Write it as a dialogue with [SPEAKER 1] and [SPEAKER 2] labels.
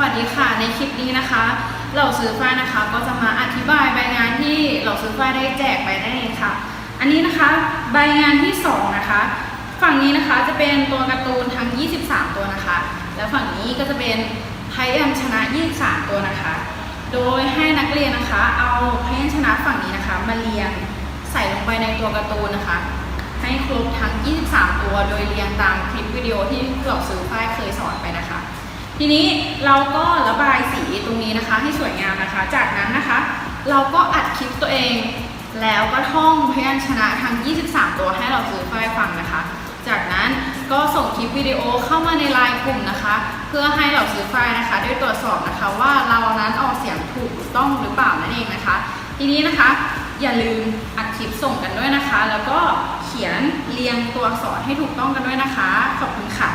[SPEAKER 1] วัสดีค่ะในคลิปนี้นะคะ เราซื้อฝ้ายนะคะก็จะมาอธิบายใบงานที่เราซื้อฝ้ายได้แจกไปนั่นเองค่ะ อันนี้นะคะใบงานที่สองนะคะฝั่งนี้นะคะจะเป็นตัวการ์ตูนทั้ง 23 ตัวนะคะ แล้วฝั่งนี้ก็จะเป็นไพแอมชนะ 23 ตัวนะคะ โดยให้นักเรียนนะคะ เอาพยัญชนะฝั่งนี้นะคะ มาเรียงใส่ลงไปในตัวการ์ตูนนะคะ ให้ครบทั้ง 23 ตัวโดยเรียงตามคลิปวิดีโอที่เราซื้อฝ้ายเคยสอนไปนะคะ ทีนี้เราก็ระบายสีตรงนี้นะคะ ให้สวยงามนะคะ จากนั้นนะคะ เราก็อัดคลิปตัวเอง แล้วก็ท่องพยัญชนะทั้ง 23 ตัวให้เราซื้อฝ้ายฟังนะคะ จากนั้นก็ส่งคลิปวิดีโอเข้ามาในไลน์กลุ่มนะคะ เพื่อให้เราซื้อฝ้ายนะคะได้ตรวจสอบนะคะว่าเรานั้นออกเสียงถูกต้องหรือเปล่านั่นเองนะคะ ทีนี้นะคะอย่าลืมอัดคลิปส่งกันด้วยนะคะ แล้วก็เขียนเรียงตัวอักษรให้ถูกต้องกันด้วยนะคะ ขอบคุณค่ะ